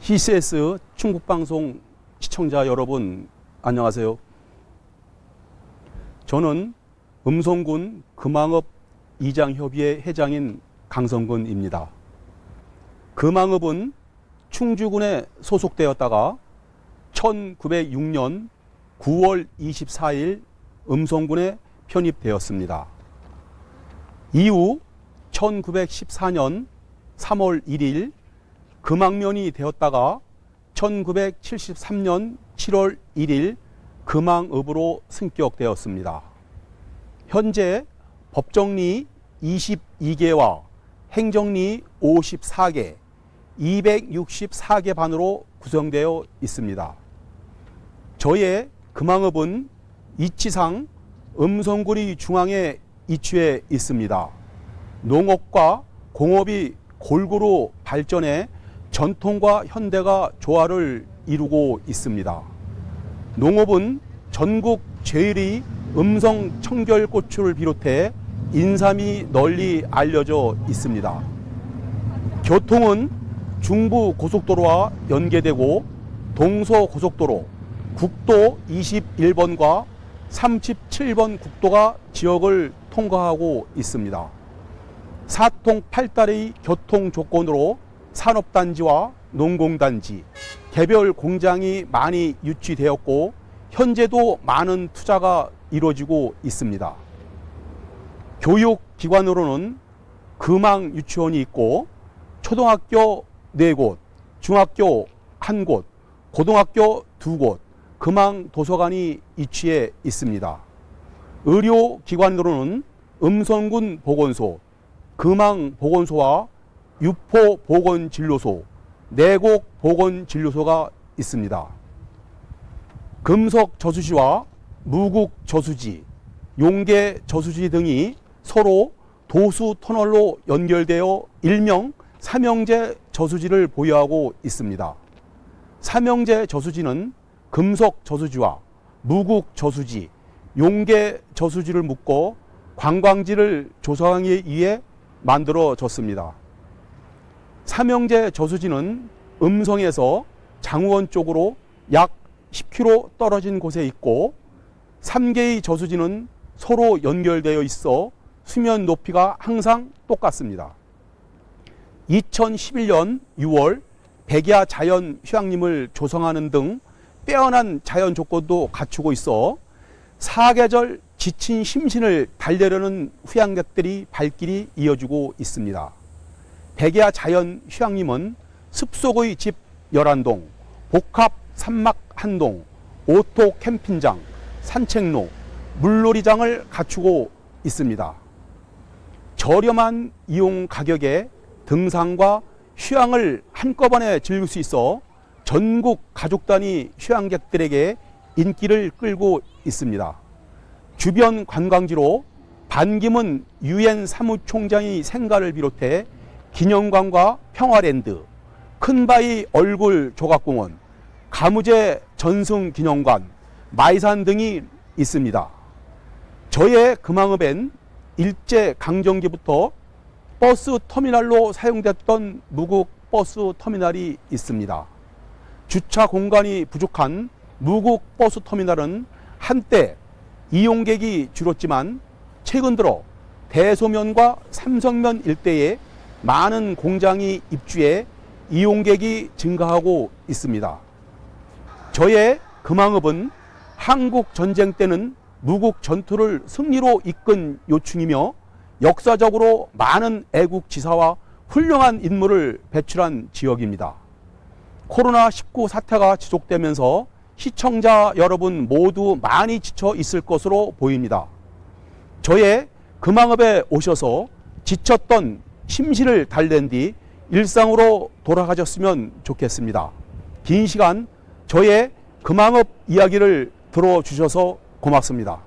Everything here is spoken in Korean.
CCS 충북방송 시청자 여러분 안녕하세요. 저는 음성군 금왕읍 이장협의회 회장인 강성근입니다. 금왕읍은 충주군에 소속되었다가 1906년 9월 24일 음성군에 편입되었습니다. 이후 1914년 3월 1일 금왕면이 되었다가 1973년 7월 1일 금왕읍으로 승격되었습니다. 현재 법정리 22개와 행정리 54개, 264개 반으로 구성되어 있습니다. 저의 금왕읍은 이치상 음성구리 중앙에 위치해 있습니다. 농업과 공업이 골고루 발전해 전통과 현대가 조화를 이루고 있습니다. 농업은 전국 제일이 음성 청결고추를 비롯해 인삼이 널리 알려져 있습니다. 교통은 중부 고속도로와 연계되고 동서 고속도로, 국도 21번과 37번 국도가 지역을 통과하고 있습니다. 사통 팔달의 교통 조건으로 산업단지와 농공단지, 개별 공장이 많이 유치되었고 현재도 많은 투자가 이루어지고 있습니다. 교육기관으로는 금왕 유치원이 있고 초등학교 4곳, 중학교 1곳, 고등학교 2곳, 금왕 도서관이 위치해 있습니다. 의료기관으로는 음성군 보건소, 금왕 보건소와 유포 보건 진료소, 내곡 보건 진료소가 있습니다. 금속 저수지와 무국 저수지, 용계 저수지 등이 서로 도수 터널로 연결되어 일명 삼형제 저수지를 보유하고 있습니다. 삼형제 저수지는 금속 저수지와 무국 저수지, 용계 저수지를 묶어 관광지를 조성하기 위해 만들어졌습니다. 삼형제 저수지는 음성에서 장우원 쪽으로 약 10km 떨어진 곳에 있고 3개의 저수지는 서로 연결되어 있어 수면 높이가 항상 똑같습니다. 2011년 6월 백야 자연 휴양림을 조성하는 등 빼어난 자연 조건도 갖추고 있어 사계절 지친 심신을 달래려는 휴양객들이 발길이 이어지고 있습니다. 백야 자연 휴양림은 숲속의 집 11동, 복합 산막 한동, 오토 캠핑장, 산책로, 물놀이장을 갖추고 있습니다. 저렴한 이용 가격에 등산과 휴양을 한꺼번에 즐길 수 있어 전국 가족 단위 휴양객들에게 인기를 끌고 있습니다. 주변 관광지로 반기문 유엔 사무총장의 생가를 비롯해 기념관과 평화랜드, 큰바위 얼굴 조각공원, 가무제 전승 기념관, 마이산 등이 있습니다. 저의 금왕읍엔 일제 강점기부터 버스 터미널로 사용됐던 무국 버스 터미널이 있습니다. 주차 공간이 부족한 무국 버스 터미널은 한때 이용객이 줄었지만 최근 들어 대소면과 삼성면 일대에 많은 공장이 입주해 이용객이 증가하고 있습니다. 저의 금왕읍은 한국 전쟁 때는 무국 전투를 승리로 이끈 요충이며 역사적으로 많은 애국 지사와 훌륭한 인물을 배출한 지역입니다. 코로나19 사태가 지속되면서 시청자 여러분 모두 많이 지쳐 있을 것으로 보입니다. 저의 금왕읍에 오셔서 지쳤던 심신을 달랜 뒤 일상으로 돌아가셨으면 좋겠습니다. 긴 시간 저의 금왕읍 이야기를 들어주셔서 고맙습니다.